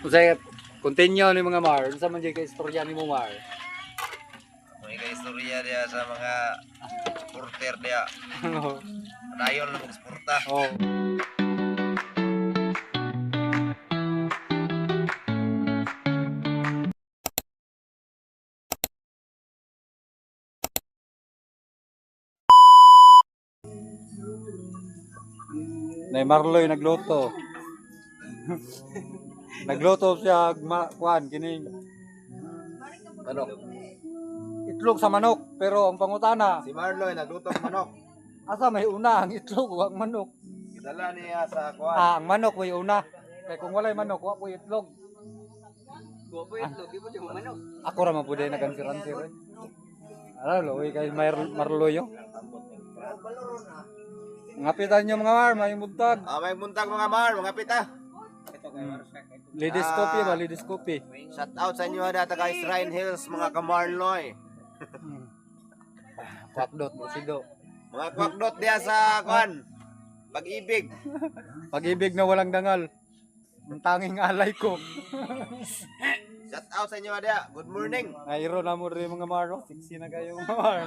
Usay continue ni mga Mar. Unsa man jay ka istorya ni mo Mar? May kaistorya dia sa mga supporter dia. Dayon lang magsuporta. oh. Nay Marloy nagluto. nagluto siya ma kuan kining Ano? itlog sa manok pero ang pangutana Si Marloy nagluto ng manok. asa may una ang itlog o ang manok. Gidala niya sa kuan. Ah, ang manok may una. Kaya kung walay manok, wa po itlog. Gopo itlog, di siya manok. Ako ra man pud na gansiran-sir. Eh. Ano, loy kay Mar Marloy yo. Ngapitan nyo mga mar, may buntag. Ah, may buntag mga Mar, mga pita. Ladies Ah. coffee ba? Ladies coffee. Shout out sa inyo ada taga Shrine Hills mga kamarloy. Kwakdot, sido. Mga kwakdot dia sa kuan. Pag-ibig. Pag-ibig na walang dangal. Ang tanging alay ko. Shout out sa inyo ada. Good morning. Ayro na mo rin mga mar. oh. Siksi na kayo mga mar.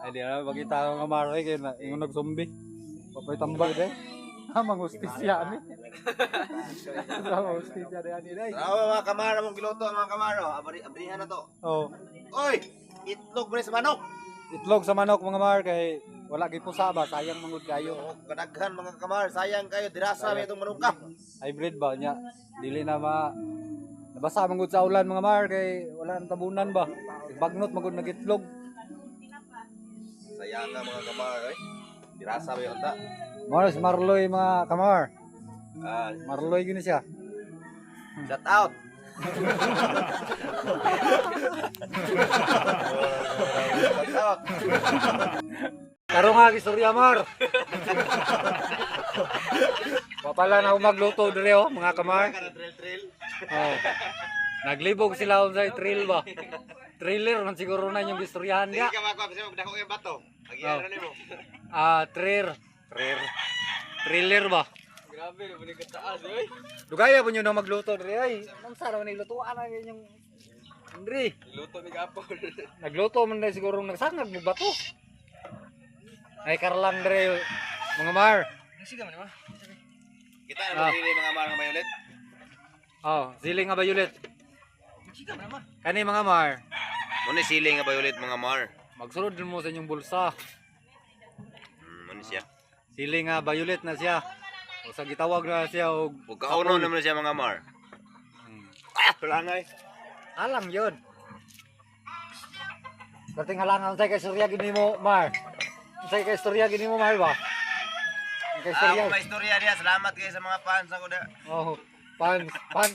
Ay di na, bagita ko mga mar. Ay kayo na, ingon nag-zombie. Papay tambag de. Ha, mangustisya ni. Sa mangustisya de ani day. Tara mga kamara mong giluto mga kamaro. Abari abrihan na to. Oh, Oy, itlog mo sa manok. itlog sa manok mga mar kay wala gay pusa ba, sayang mangud kayo. O, kadaghan mga kamar, sayang kayo dirasa may itong manok ka. Hybrid ba nya? Dili na ma Nabasa mangud sa ulan mga mar kay wala nang tabunan ba. Bagnot magud nagitlog. Sayang nga mga kamar, eh. Dirasa may unta. Mo si Marloy mga kamar. Ah, Marloy gini siya. shout out. shout out. Karo nga istorya mar. Papala na ako magluto dire oh mga kamar. Oh. Naglibog sila sa trail ba. Trailer man siguro na yung istoryahan niya. ka makuha kasi magdako yung bato. Agiyan na nimo. Ah, trail. Trail. Trailer ba? Grabe, naman yung kataas, oy. Dugaya po nyo na magluto dire ay. Ang sarap na ilutuan na yung Andre. Luto ni Gapol. Nagluto man na siguro nagsangag mo bato. Ay karlang dire mga mar. Sige man naman. Kita na ah. mga mar nga violet. Oh, siling nga bayulit. Kani mga mar. Muna siling nga violet mga mar. Magsunod din mo sa inyong bulsa. Hmm, muna siya. Siling nga bayulit na siya. O sa gitawag na siya og Ug kauno naman siya mga mar. Hmm. Ah, langay. Alam yun. Dating halangan sa kay istorya gini mo, Mar. Sa kay istorya gini mo, Mar ba? Kay Ah, istorya. mga istorya niya. Salamat kayo sa mga fans ako da. Oh, pan, pan.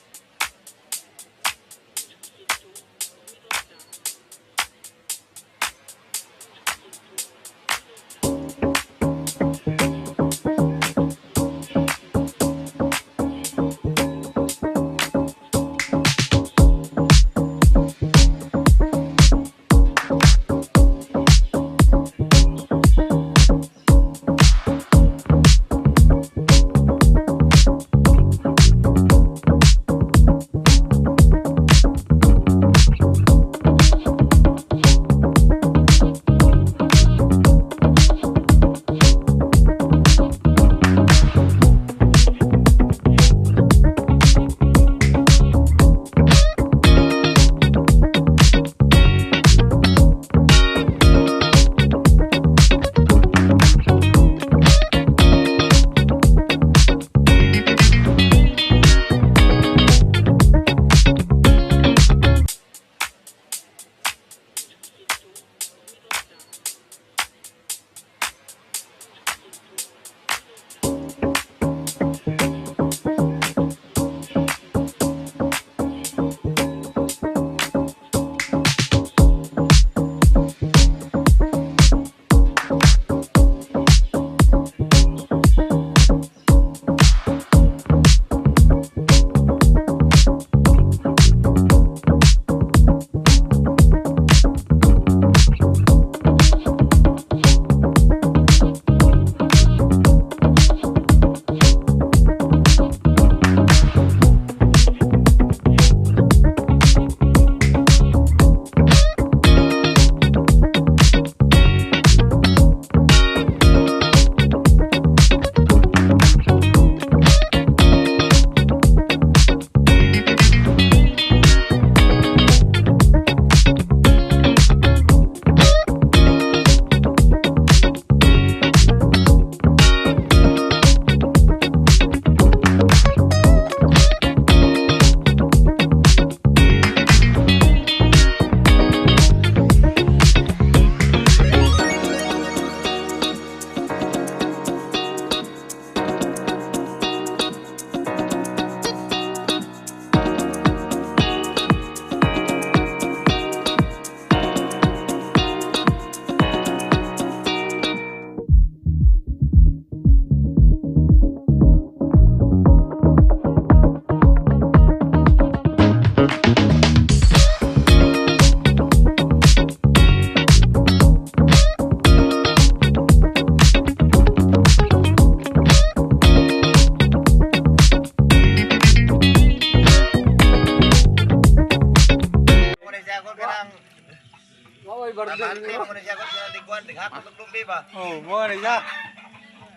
Tigwan, tighatod ng lubi ba? Oh, mo na siya.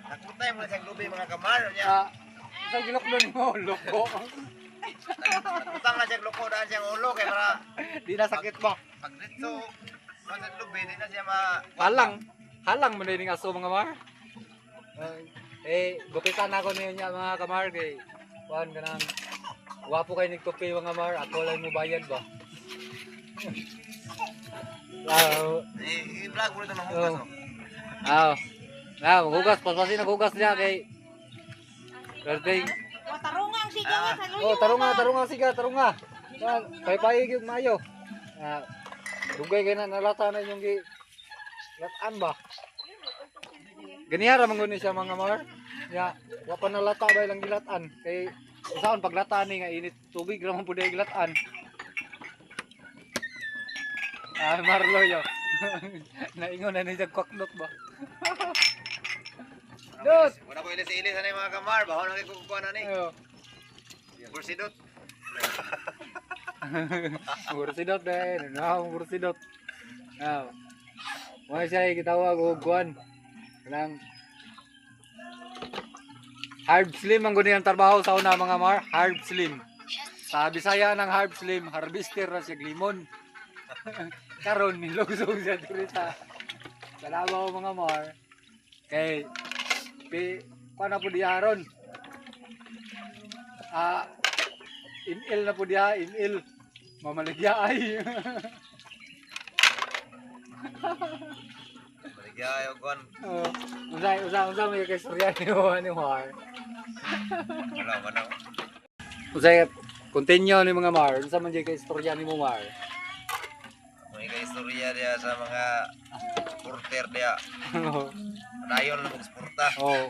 Nakutay mo na siya lubi mga kamar niya. Ah, sa gilokdo mo, loko. Nakutang na siya loko daan siyang ulo kay para Di na sakit ba? pag dito, pag lubi, di na siya ma... Halang. Halang mo na yung aso mga mar. Eh, gupitan ako niya mga kamar kay kuan ka nang wapo kayo nagtupi mga mar ako lang mo bayad ba Eh, i-vlog mo ito Oh. mahugas. oh. ah, ah, hugas, paspasin ang hugas niya kay Perting. O, tarungang sigaw Ah. sa luyo. Oh, tarunga, tarunga siga, tarunga. Yan, pay-pay gyud maayo. Ah, dugay kay na nalata na yung gi latan ba. Ganihara man ni siya mga mar. Ya, wa pa nalata ba ilang gilatan kay usaon paglata ni nga init tubig ra man pud gilatan. Ah, Marlo yo. Naingon na ni siya kwaknot ba. Dot. Wala ko ilis-ilis na yung mga kamar, bahon na kayo kukuha na ni. Ayo. Bursidot. Mursidot deh, nah mursidot. Nah, mo siya gitawag og kuan. Kanang Hard slim ang gunyan trabaho sa una mga mar, hard slim. Sa Bisaya ng hard slim, harvester na siya limon. Karon nilugsog siya diri sa Kalabaw mga mar. Kay pi paano po diyaron? Ah, inil na po diya, inil. Mamaligya ay. Maligay, o kuhan. oh, usay, usay, usay may kaistorya ni mo ni Mar. Wala, wala. Usay, continue ni mga Mar. Unsa man jay kaistorya ni mo Mar? May ka-istorya diya sa mga supporter diya. oh, Dayon na mag-suporta. oh,